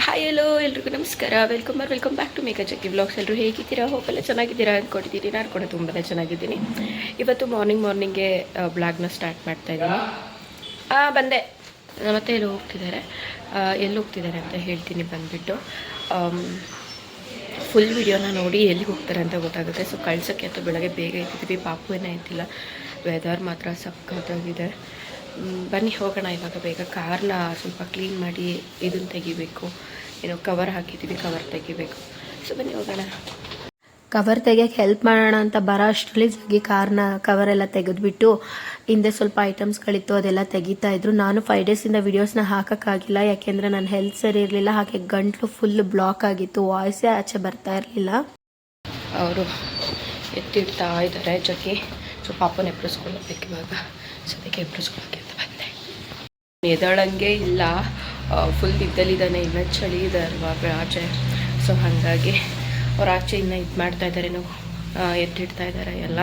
Hi hello ಎಲ್ರಿಗೂ ನಮಸ್ಕಾರ. Welcome bar welcome back to Meka Chakki vlogs ಎಲ್ಲರೂ ಹೇಗಿದ್ದೀರಾ? ಹೋಪೆಲ್ಲ ಚೆನ್ನಾಗಿದ್ದೀರಾ ಅಂದ್ಕೊಂಡಿದ್ದೀನಿ ನಾನು ಕೂಡ ತುಂಬಾ ಚೆನ್ನಾಗಿದ್ದೀನಿ. ಇವತ್ತು ಮಾರ್ನಿಂಗ್ ಮಾರ್ನಿಂಗ್ಗೆ ಬ್ಲಾಗ್ನ ಸ್ಟಾರ್ಟ್ ಮಾಡ್ತಾ ಇದ್ದೀನಿ. ಹಾಂ ಬಂದೆ. ಮತ್ತೆ ಎಲ್ಲೋ ಹೋಗ್ತಿದ್ದಾರೆ. ಎಲ್ಲಿ ಹೋಗ್ತಿದ್ದಾರೆ ಅಂತ ಹೇಳ್ತೀನಿ ಬಂದುಬಿಟ್ಟು. ಫುಲ್ ವಿಡಿಯೋನ ನೋಡಿ ಎಲ್ಲಿ ಹೋಗ್ತಾರೆ ಅಂತ ಗೊತ್ತಾಗುತ್ತೆ. ಸೊ ಕಳ್ಸೋಕ್ಕೆ ಅಂತ ಬೆಳಗ್ಗೆ ಬೇಗ ಇದ್ದಿದ್ವಿ ಪಾಪು ಏನೋ ಇದ್ದಿಲ್ಲ ವೆದರ್ ಮಾತ್ರ ಸಖತ್ತಾಗಿದೆ. ಬನ್ನಿ ಹೋಗೋಣ ಇವಾಗ ಬೇಗ. ಕಾರ್ನ ಸ್ವಲ್ಪ ಕ್ಲೀನ್ ಮಾಡಿ ಇದನ್ನು ತೆಗಿಬೇಕು. ಏನೋ ಕವರ್ ಹಾಕಿದ್ದೀವಿ ಕವರ್ ತೆಗಿಬೇಕು. ಸೊ ಬನ್ನಿ ಹೋಗೋಣ. ಕವರ್ ತೆಗಿಯೋಕ್ಕೆ ಹೆಲ್ಪ್ ಮಾಡೋಣ ಅಂತ ಬರೋ ಅಷ್ಟರಲ್ಲಿ ಜಗ್ಗಿ ಕಾರ್ನ ಕವರ್ ಎಲ್ಲ ತೆಗೆದುಬಿಟ್ಟು ಹಿಂದೆ ಸ್ವಲ್ಪ ಐಟಮ್ಸ್ಗಳಿತ್ತು ಅದೆಲ್ಲ ತೆಗಿತಾ ಇದ್ರು. ನಾನು ಫೈವ್ ಡೇಸಿಂದ ವೀಡಿಯೋಸ್ನ ಹಾಕೋಕ್ಕಾಗಿಲ್ಲ. ಯಾಕೆಂದರೆ ನನ್ನ ಹೆಲ್ತ್ ಸರಿ ಇರಲಿಲ್ಲ. ಹಾಗೆ ಗಂಟ್ಲು ಫುಲ್ ಬ್ಲಾಕ್ ಆಗಿತ್ತು. ವಾಯ್ಸೇ ಆಚೆ ಬರ್ತಾ ಇರಲಿಲ್ಲ. ಅವರು ಎತ್ತಿಡ್ತಾ ಇದ್ದಾರೆ. ಜೊತೆ ಸೊ ಪಾಪನ ಎಬ್ರಿಸ್ಕೊಳ್ಳೋದಕ್ಕೆ ಇವಾಗ. ಸೊ ಅದಕ್ಕೆ ಬಂದೆ ಎದಳಂಗೆ ಇಲ್ಲ. ಫುಲ್ ಬಿದ್ದಲಿದ್ದಾನೆ ಇನ್ನೂ ಚಳಿ ಇದೆ ಅಲ್ವಾ ಆಚೆ ಸೊ ಹಾಗಾಗಿ ಅವ್ರು ಆಚೆ ಇನ್ನ ಇದು ಮಾಡ್ತಾ ಇದ್ದಾರೆ ಎತ್ತಿಡ್ತಾ ಇದ್ದಾರೆ ಎಲ್ಲ.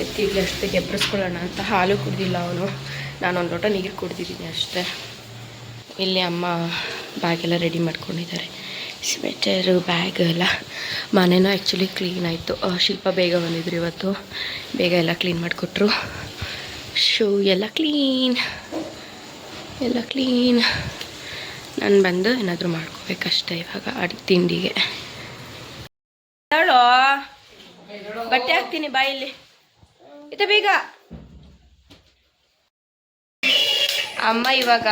ಎತ್ತಿ ಎತ್ತಿಡ್ಲಿ ಎಬ್ಬರಿಸ್ಕೊಳ್ಳೋಣ ಅಂತ. ಹಾಲು ಕುಡ್ದಿಲ್ಲ ಅವನು. ನಾನು ಒಂದು ಲೋಟ ನೀರು ಕುಡ್ದಿದ್ದೀನಿ ಅಷ್ಟೇ. ಇಲ್ಲಿ ಅಮ್ಮ ಬ್ಯಾಗೆಲ್ಲ ರೆಡಿ ಮಾಡ್ಕೊಂಡಿದ್ದಾರೆ. ಸ್ವೆಟರು ಬ್ಯಾಗ್ ಎಲ್ಲ. ಮನೇನೂ ಆ್ಯಕ್ಚುಲಿ ಕ್ಲೀನ್ ಆಯಿತು. ಶಿಲ್ಪ ಬೇಗ ಬಂದಿದ್ರು ಇವತ್ತು. ಬೇಗ ಎಲ್ಲ ಕ್ಲೀನ್ ಮಾಡಿಕೊಟ್ರು. ಶೂ ಎಲ್ಲ ಕ್ಲೀನ್ ಎಲ್ಲ ಕ್ಲೀನ್. ನಾನು ಬಂದು ಏನಾದರೂ ಮಾಡ್ಕೋಬೇಕಷ್ಟೇ ಇವಾಗ ಅಡುಗೆ ತಿಂಡಿಗೆ. ಹೇಳೋ? ಬಟ್ಟೆ ಹಾಕ್ತೀನಿ ಬಾಯಲ್ಲಿ ಇದು ಬೇಗ. ಅಮ್ಮ ಇವಾಗ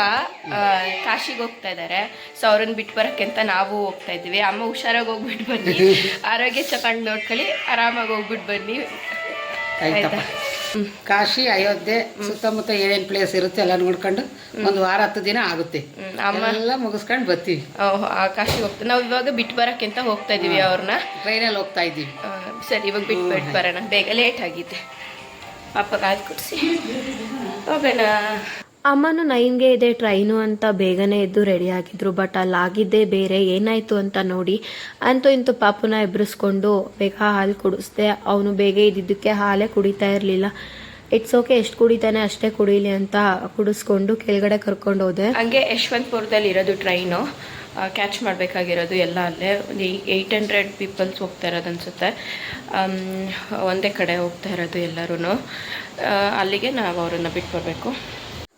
ಆ, ಕಾಶಿಗೆ ಹೋಗ್ತಾ ಇದ್ದಾರೆ ಸೊ ಅವ್ರನ್ನ ಬಿಟ್ಟು ಬರೋಕ್ಕೆ ಅಂತ ನಾವು ಹೋಗ್ತಾ ಇದ್ದೀವಿ. ಅಮ್ಮ ಹುಷಾರಾಗಿ ಹೋಗ್ಬಿಟ್ಟು ಬನ್ನಿ. ಆರೋಗ್ಯ ಚೆನ್ನಾಗಿ ನೋಡ್ಕೊಳ್ಳಿ. ಆರಾಮಾಗಿ ಹೋಗ್ಬಿಟ್ಟು ಬನ್ನಿ. ಹ್ಮ್. ಕಾಶಿ ಅಯೋಧ್ಯೆ ಸುತ್ತಮುತ್ತ ಏನೇನು ಪ್ಲೇಸ್ ಇರುತ್ತೆ ಎಲ್ಲ ನೋಡ್ಕೊಂಡು ಒಂದು ವಾರ ಹತ್ತು ದಿನ ಆಗುತ್ತೆ. ಎಲ್ಲ ಮುಗಿಸ್ಕೊಂಡು ಬರ್ತೀವಿ. ಕಾಶಿ ಆ ಕಾಶಿಗೆ ಹೋಗ್ತಾ ನಾವು ಇವಾಗ ಬಿಟ್ಟು ಬರೋಕ್ಕಿಂತ ಹೋಗ್ತಾ ಇದೀವಿ ಅವ್ರನ್ನ. ಟ್ರೈನಲ್ಲಿ ಹೋಗ್ತಾ ಇದ್ದೀವಿ ಸರಿ ಇವಾಗ ಬಿಟ್ಟು ಬಿಟ್ಟು ಬರೋಣ. ಬೇಗ ಲೇಟ್ ಆಗಿದೆ. ಪಾಪ ಕಾಲು ಕುಡಿಸಿ. ಹೋಗೋಣ. ಅಮ್ಮನು ನೈನ್ಗೆ ಇದೆ, ಟ್ರೈನು ಅಂತ ಬೇಗನೆ ಎದ್ದು ರೆಡಿ ಆಗಿದ್ರು ಬಟ್ ಅಲ್ಲಿ ಆಗಿದ್ದೇ ಬೇರೆ, ಏನಾಯ್ತು ಅಂತ ನೋಡಿ ಅಂತೂ ಇಂತೂ ಪಾಪುನ ಎಬ್ಬರಿಸ್ಕೊಂಡು ಬೇಗ ಹಾಲು ಕುಡಿಸ್ದೆ. ಅವನು ಬೇಗ ಇದ್ದಿದ್ದಕ್ಕೆ ಹಾಲೇ ಕುಡಿತಾ ಇರಲಿಲ್ಲ. ಇಟ್ಸ್ ಓಕೆ ಎಷ್ಟು ಕುಡಿತಾನೆ ಅಷ್ಟೇ ಕುಡಿಲಿ ಅಂತ ಕುಡಿಸ್ಕೊಂಡು ಕೆಳಗಡೆ ಕರ್ಕೊಂಡು ಹೋದೆ. ಹಂಗೆ ಯಶವಂತಪುರದಲ್ಲಿ ಇರೋದು ಟ್ರೈನು ಕ್ಯಾಚ್ ಮಾಡಬೇಕಾಗಿರೋದು ಎಲ್ಲ ಅಲ್ಲೇ. ಒಂದು ಏಯ್ಟ್ ಹಂಡ್ರೆಡ್ ಪೀಪಲ್ಸ್ ಹೋಗ್ತಾ ಇರೋದು ಅನಿಸುತ್ತೆ. ಒಂದೇ ಕಡೆ ಹೋಗ್ತಾ ಇರೋದು ಎಲ್ಲರೂ ಅಲ್ಲಿಗೆ ನಾವು ಅವರನ್ನು ಬಿಟ್ಟು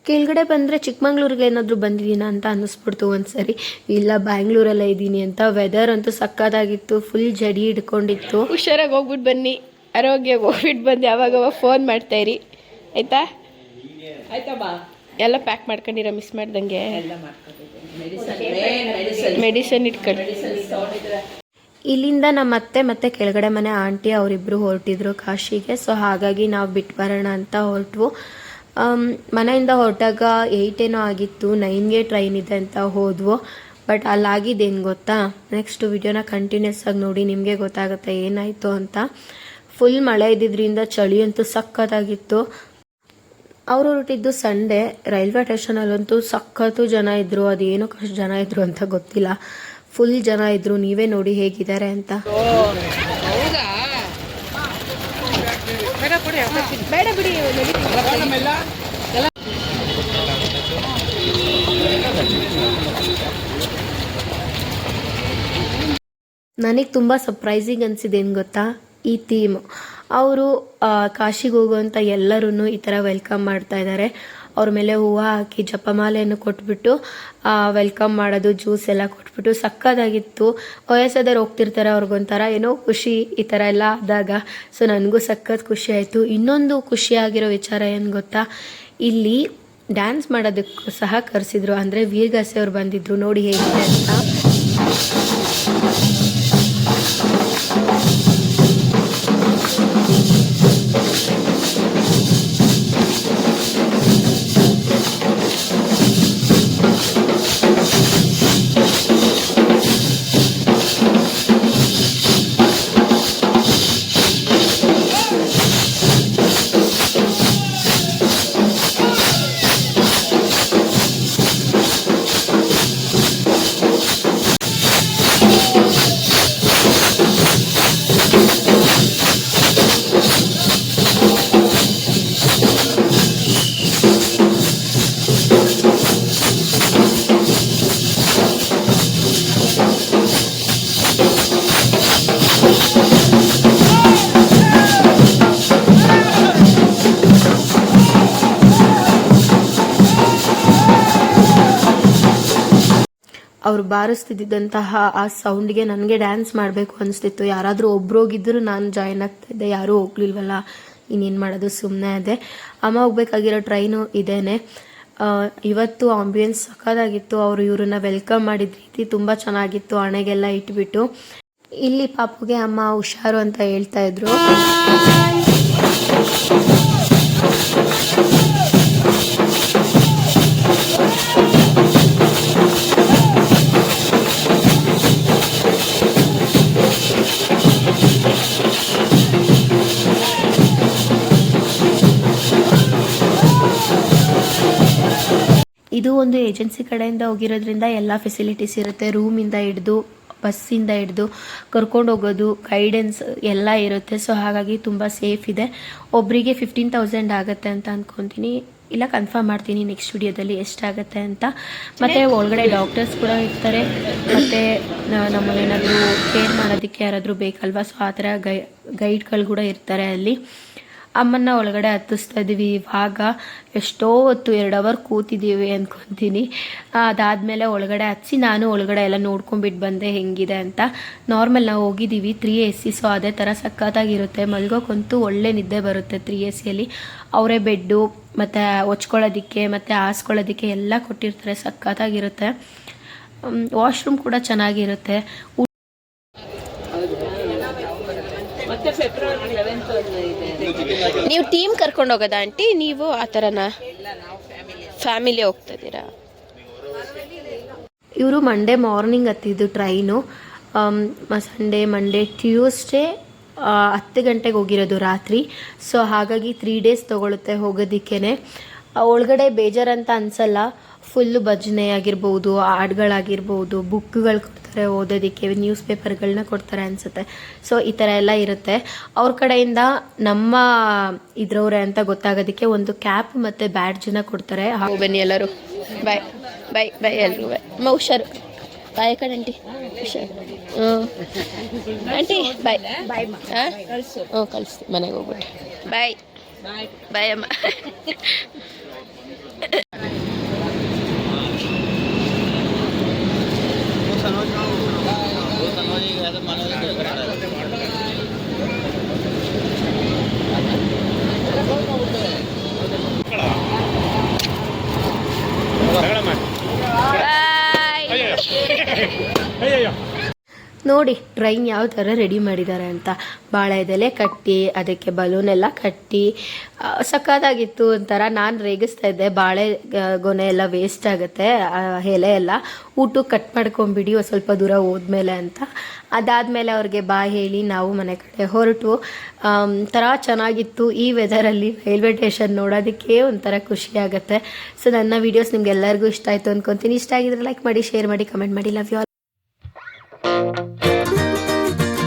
ಕೆಳಗಡೆ ಬಂದರೆ ಚಿಕ್ಕಮಂಗ್ಳೂರಿಗೆ ಏನಾದರೂ ಬಂದಿದ್ದೀನ ಅಂತ ಅನ್ನಿಸ್ಬಿಡ್ತು ಒಂದ್ಸರಿ. ಇಲ್ಲ ಬ್ಯಾಂಗ್ಳೂರಲ್ಲೇ ಇದ್ದೀನಿ ಅಂತ. ವೆದರ್ ಅಂತೂ ಸಕ್ಕತ್ತಾಗಿತ್ತು ಫುಲ್ ಜಡಿ ಹಿಡ್ಕೊಂಡಿತ್ತು. ಹುಷಾರಾಗಿ ಹೋಗ್ಬಿಟ್ಟು ಬನ್ನಿ. ಆರೋಗ್ಯ ಹೋಗ್ಬಿಟ್ಟು ಬಂದು ಯಾವಾಗ ಫೋನ್ ಮಾಡ್ತಾ ಇರಿ. ಆಯ್ತಾ? ಎಲ್ಲ ಪ್ಯಾಕ್ ಮಾಡ್ಕೊಂಡಿರ ಮಿಸ್ ಮಾಡ್ದಂಗೆ? ಮೆಡಿಸನ್ ಇಟ್ಕೊಂಡು ಇಲ್ಲಿಂದ ನಮ್ಮ ಅತ್ತೆ ಮತ್ತೆ ಕೆಳಗಡೆ ಮನೆ ಆಂಟಿ ಅವರಿಬ್ರು ಹೊರಟಿದ್ರು ಕಾಶಿಗೆ. ಸೊ ಹಾಗಾಗಿ ನಾವು ಬಿಟ್ಟು ಬರೋಣ ಅಂತ ಹೊರಟ್ವು. ಮನೆಯಿಂದ ಹೊರಟಾಗ ಏಯ್ಟ್ ಏನೋ ಆಗಿತ್ತು, ನೈನ್ಗೆ ಟ್ರೈನ್ ಇದೆ ಅಂತ ಹೋದ್ವು ಬಟ್ ಅಲ್ಲಾಗಿದ್ದೇನು ಗೊತ್ತಾ? ನೆಕ್ಸ್ಟ್ ವಿಡಿಯೋನ ಕಂಟಿನ್ಯೂಸ್ ಆಗಿ ನೋಡಿ ನಿಮಗೆ ಗೊತ್ತಾಗುತ್ತೆ ಏನಾಯಿತು ಅಂತ. ಫುಲ್ ಮಳೆ ಇದ್ದಿದ್ದರಿಂದ ಚಳಿ ಅಂತೂ ಸಖತ್ತಾಗಿತ್ತು. ಅವರು ಹೊರಟಿದ್ದು ಸಂಡೇ ರೈಲ್ವೆ ಸ್ಟೇಷನಲ್ಲಂತೂ ಸಖತ್ತು ಜನ ಇದ್ದರು ಅದೇನು ಕಷ್ಟ ಜನ ಇದ್ರು ಅಂತ ಗೊತ್ತಿಲ್ಲ. ಫುಲ್ ಜನ ಇದ್ರು. ನೀವೇ ನೋಡಿ ಹೇಗಿದ್ದಾರೆ ಅಂತ. ಬೇಡ ಬಿಡಿ ನನಗೆ ತುಂಬ ಸರ್ಪ್ರೈಸಿಂಗ್ ಅನಿಸಿದೆ ಏನು ಗೊತ್ತಾ? ಈ ಥೀಮ್ ಅವರು ಕಾಶಿಗೆ ಹೋಗುವಂಥ ಎಲ್ಲರೂ ಈ ಥರ ವೆಲ್ಕಮ್ ಮಾಡ್ತಾ ಇದ್ದಾರೆ ಅವ್ರ ಮೇಲೆ ಹೂವು ಹಾಕಿ ಜಪಮಾಲೆಯನ್ನು ಕೊಟ್ಬಿಟ್ಟು ವೆಲ್ಕಮ್ ಮಾಡೋದು ಜ್ಯೂಸ್ ಎಲ್ಲ ಕೊಟ್ಬಿಟ್ಟು ಸಕ್ಕದಾಗಿತ್ತು ವಯಸ್ಸಾದವ್ರು ಹೋಗ್ತಿರ್ತಾರೆ ಅವ್ರಿಗೊಂಥರ, ಏನೋ ಖುಷಿ ಈ ಥರ ಎಲ್ಲ ಆದಾಗ. ಸೊ ನನಗೂ ಸಖತ್ ಖುಷಿ ಆಯಿತು. ಇನ್ನೊಂದು ಖುಷಿಯಾಗಿರೋ ವಿಚಾರ ಏನು ಗೊತ್ತಾ? ಇಲ್ಲಿ ಡ್ಯಾನ್ಸ್ ಮಾಡೋದಕ್ಕೂ ಸಹ ಕರೆಸಿದ್ರು. ಅಂದರೆ ವೀರ್ಗಾಸೆ ಅವ್ರು ಬಂದಿದ್ರು. ನೋಡಿ ಹೇಗಿದೆ ಅಂತ. ಅವ್ರು ಬಾರಿಸ್ತಿದ್ದಂತಹ ಆ ಸೌಂಡ್ಗೆ ನನಗೆ ಡ್ಯಾನ್ಸ್ ಮಾಡಬೇಕು ಅನಿಸ್ತಿತ್ತು. ಯಾರಾದರೂ ಒಬ್ರು ಹೋಗಿದ್ರು ನಾನು ಜಾಯ್ನ್ ಆಗ್ತಾ ಇದ್ದೆ. ಯಾರೂ ಹೋಗ್ಲಿಲ್ವಲ್ಲ? ಇನ್ನೇನು ಮಾಡೋದು? ಸುಮ್ಮನೆ ಅದೇ. ಅಮ್ಮ ಹೋಗ್ಬೇಕಾಗಿರೋ ಟ್ರೈನು ಇದೇನೆ. ಇವತ್ತು ಆಂಬಿಯನ್ಸ್ ಸಖತ್ತಾಗಿತ್ತು. ಅವರು ಇವ್ರನ್ನ ವೆಲ್ಕಮ್ ಮಾಡಿದ ರೀತಿ ತುಂಬ ಚೆನ್ನಾಗಿತ್ತು. ಹಣೆಗೆಲ್ಲ ಇಟ್ಬಿಟ್ಟು. ಇಲ್ಲಿ ಪಾಪುಗೆ ಅಮ್ಮ ಹುಷಾರು ಅಂತ ಹೇಳ್ತಾ ಇದ್ರು. ಇದು ಒಂದು ಏಜೆನ್ಸಿ ಕಡೆಯಿಂದ ಹೋಗಿರೋದ್ರಿಂದ ಎಲ್ಲ ಫೆಸಿಲಿಟೀಸ್ ಇರುತ್ತೆ. ರೂಮಿಂದ ಹಿಡಿದು ಬಸ್ಸಿಂದ ಹಿಡಿದು, ಕರ್ಕೊಂಡು ಹೋಗೋದು ಗೈಡೆನ್ಸ್ ಎಲ್ಲ ಇರುತ್ತೆ. ಸೊ ಹಾಗಾಗಿ ತುಂಬ ಸೇಫ್ ಇದೆ. ಒಬ್ಬರಿಗೆ ಫಿಫ್ಟೀನ್ ತೌಸಂಡ್ ಆಗುತ್ತೆ ಅಂತ ಅಂದ್ಕೊತೀನಿ ಇಲ್ಲ ಕನ್ಫರ್ಮ್ ಮಾಡ್ತೀನಿ ನೆಕ್ಸ್ಟ್ ವಿಡಿಯೋದಲ್ಲಿ ಎಷ್ಟಾಗುತ್ತೆ ಅಂತ. ಮತ್ತೆ ಒಳಗಡೆ ಡಾಕ್ಟರ್ಸ್ ಕೂಡ ಇರ್ತಾರೆ. ಮತ್ತು ನಮ್ಮನ್ನೇನಾದರೂ ಕೇರ್ ಮಾಡೋದಕ್ಕೆ ಯಾರಾದರೂ ಬೇಕಲ್ವಾ? ಸೊ ಆ ಥರ ಗೈ ಗೈಡ್ಗಳು ಕೂಡ ಇರ್ತಾರೆ ಅಲ್ಲಿ. ಅಮ್ಮನ್ನ ಒಳಗಡೆ ಹತ್ತಿಸ್ತಾ ಇದ್ದೀವಿ ಇವಾಗ ಎಷ್ಟೋ ಹೊತ್ತು ಎರಡು ಅವರ್ ಕೂತಿದ್ದೀವಿ ಅಂದ್ಕೊತೀನಿ ಅದಾದಮೇಲೆ ಒಳಗಡೆ ಹಚ್ಚಿ ನಾನು ಒಳಗಡೆ ಎಲ್ಲ ನೋಡ್ಕೊಂಬಿಟ್ಟು ಬಂದೆ ಹೆಂಗಿದೆ ಅಂತ. ನಾರ್ಮಲ್ ನಾವು ಹೋಗಿದ್ದೀವಿ ತ್ರೀ ಎ ಸಿ ಸೊ ಅದೇ ಥರ ಸಖತ್ತಾಗಿರುತ್ತೆ. ಮಲ್ಗೋಕ್ಕಂತೂ ಒಳ್ಳೆ ನಿದ್ದೆ ಬರುತ್ತೆ ತ್ರೀ ಎ ಸಿಯಲ್ಲಿ ಅವರೇ ಬೆಡ್ಡು, ಮತ್ತು ಹೊಚ್ಕೊಳ್ಳೋದಿಕ್ಕೆ ಮತ್ತು ಹಾಸ್ಕೊಳ್ಳೋದಿಕ್ಕೆ ಎಲ್ಲ ಕೊಟ್ಟಿರ್ತಾರೆ. ಸಖತ್ತಾಗಿರುತ್ತೆ. ವಾಶ್ರೂಮ್ ಕೂಡ ಚೆನ್ನಾಗಿರುತ್ತೆ ನೀವು ಟೀಮ್ ಕರ್ಕೊಂಡು ಹೋಗೋದಾ ಆಂಟಿ? ನೀವು ಆ ಥರನಾ ಫ್ಯಾಮಿಲಿ ಹೋಗ್ತಾ ಇದ್ದೀರಾ ಇವರು ಮಂಡೇ ಮಾರ್ನಿಂಗ್ ಹತ್ತಿದ್ದು ಟ್ರೈನು ಸಂಡೇ ಮಂಡೇ ಟ್ಯೂಸ್ಡೇ ಹತ್ತು ಗಂಟೆಗೆ ಹೋಗಿರೋದು ರಾತ್ರಿ. ಸೊ ಹಾಗಾಗಿ ತ್ರೀ ಡೇಸ್ ತೊಗೊಳುತ್ತೆ ಹೋಗೋದಕ್ಕೇ ಒಳಗಡೆ ಬೇಜಾರಂತ ಅನ್ಸಲ್ಲ. ಫುಲ್ಲು ಭಜನೆ ಆಗಿರ್ಬೋದು, ಹಾಡ್ಗಳಾಗಿರ್ಬೋದು ಬುಕ್ಗಳು ಕೊಡ್ತಾರೆ ಓದೋದಕ್ಕೆ ನ್ಯೂಸ್ ಪೇಪರ್ಗಳನ್ನ ಕೊಡ್ತಾರೆ ಅನಿಸುತ್ತೆ. ಸೊ ಈ ಥರ ಎಲ್ಲ ಇರುತ್ತೆ. ಅವ್ರ ಕಡೆಯಿಂದ ನಮ್ಮ ಇದ್ರವ್ರೆ ಅಂತ ಗೊತ್ತಾಗೋದಕ್ಕೆ ಒಂದು ಕ್ಯಾಪ್ ಮತ್ತು ಬ್ಯಾಡ್ಜನ್ನ ಕೊಡ್ತಾರೆ. ಹಾಗೂ ಬನ್ನಿ ಎಲ್ಲರೂ. ಬಾಯ್ ಬಾಯ್ ಬಾಯ್ ಎಲ್ಲರೂ. ಬಾಯ್ ಅಮ್ಮ ಹುಷಾರು. ಬಾಯ್ ಕಡೆ ಆಂಟಿ. ಹುಷಾರು. ಹ್ಞೂ ಆಂಟಿ ಬಾಯ್ ಬಾಯ್ ಹಾಂ? ಹ್ಞೂ ಕಳಿಸ್ತೀವಿ ಮನೆಗೆ ಹೋಗ್ಬಿಟ್ಟು ಬಾಯ್ ಬಾಯ್ ಅಮ್ಮ. ನೋಡಿ ಡ್ರಾಯಿಂಗ್ ಯಾವ ಥರ ರೆಡಿ ಮಾಡಿದ್ದಾರೆ ಅಂತ. ಬಾಳೆ ಎದೆಲೆ ಕಟ್ಟಿ, ಅದಕ್ಕೆ ಬಲೂನ್ ಎಲ್ಲ ಕಟ್ಟಿ ಸಕ್ಕತ್ತಾಗಿತ್ತು ಒಂಥರ. ನಾನು ರೇಗಿಸ್ತಾ ಇದ್ದೆ, ಬಾಳೆ ಗೊನೆ ಎಲ್ಲ ವೇಸ್ಟ್ ಆಗುತ್ತೆ ಎಲೆ ಎಲ್ಲ. ಊಟಕ್ಕೆ ಕಟ್ ಮಾಡ್ಕೊಂಬಿಡಿ, ಒಂದು ಸ್ವಲ್ಪ ದೂರ ಹೋದ್ಮೇಲೆ ಅಂತ. ಅದಾದಮೇಲೆ ಅವ್ರಿಗೆ ಬಾ ಹೇಳಿ, ನಾವು ಮನೆ ಕಡೆ ಹೊರಟು. ಒಂಥರ ಥರ ಚೆನ್ನಾಗಿತ್ತು. ಈ ವೆದರಲ್ಲಿ ರೈಲ್ವೆ ಸ್ಟೇಷನ್ ನೋಡೋದಕ್ಕೆ ಒಂಥರ ಖುಷಿ ಆಗುತ್ತೆ. ಸೊ ನನ್ನ ವೀಡಿಯೋಸ್ ನಿಮ್ಗೆ ಎಲ್ಲರಿಗೂ ಇಷ್ಟ ಆಯಿತು ಅಂದ್ಕೊತೀನಿ ಇಷ್ಟ ಆಗಿದ್ರೆ ಲೈಕ್ ಮಾಡಿ ಶೇರ್ ಮಾಡಿ ಕಮೆಂಟ್ ಮಾಡಿ. Love you all